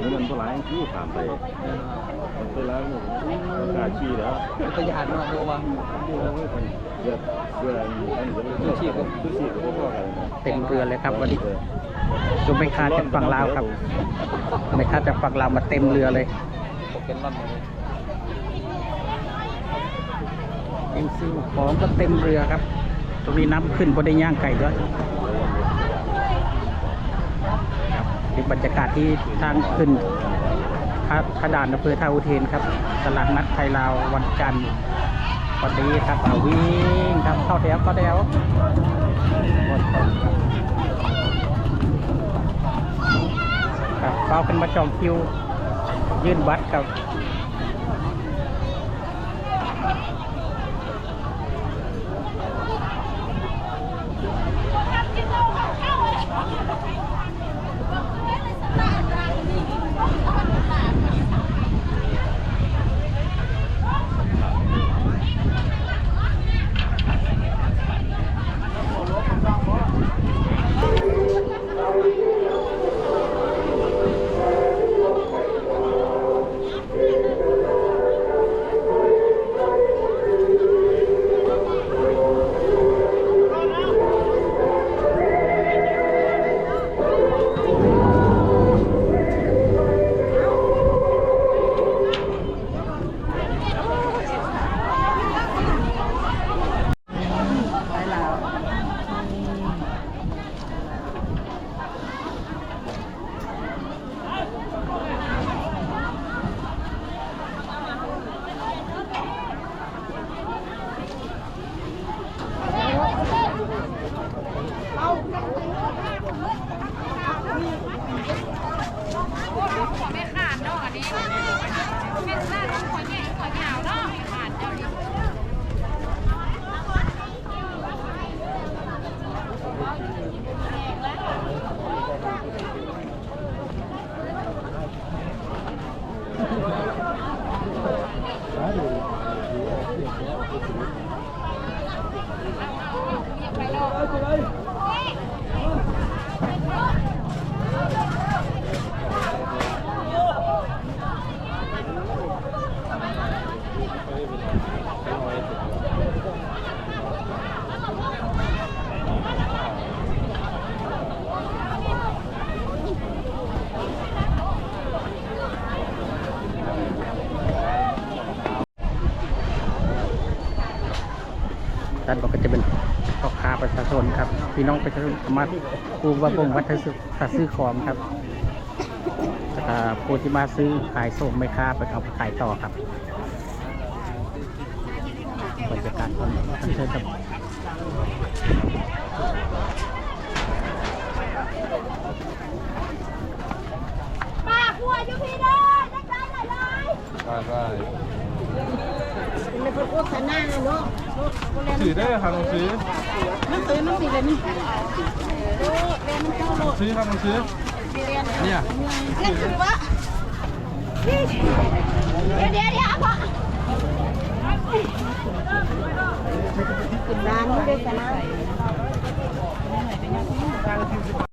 นี่มันก็หลายที่ผ่านไปมันไปแล้วเนี่ยกล้าชีแล้วเป็นตะยานเนโยว่าดูแล้วไม่เป็นเดือดเดือดตู้ชีพก็ตู้ชีพก็พอกันเต็มเรือเลยครับวันนี้ดูไม่คาจากฝั่งลาวครับไม่คาจากฝั่งลาวมาเต็มเรือเลยโปเกมอนเลยเอ็งซิวของก็เต็มเรือครับ ตรงนี้น้ำขึ้นบนได้ย่างไก่ด้วยครั บรรยากาศที่ทางขึ้นพระพระด่านอำเภอท่าอุเทนครับ ตลาดนัดไทยลาววันจันทร์วันนี้ครับอ่าวิ่งครับเข้าแถวเข้าแถวครับเฝ้ากันมาจองคิว ยื่นบัตรครับ ด้านบนก็จะเป็นพ่อค้าประชาชนครับ พี่น้องประชาชนสามารถปูว่าบงวัฒนซื้อถ้าซื้อของครับแล้วก็ผู้ที่มาซื้อขายส่งไม่ค้าไปเอาไปขายต่อครับบรรยากาศตอนนี้ท่านเชิญครับป้าขัวอยู่พี่เด้อจักได้หน่อยเลยได้ได้เป็นคน โฆษณาเนาะสือได้ค่ะหนังสือหนังสือมันมีอะไรนี่หนังสือครับหนังสือเนี่ยหนังสือวะเดี๋ยวเดี๋ยวเดี๋ยวพ่อร้านไม่ได้ชนะ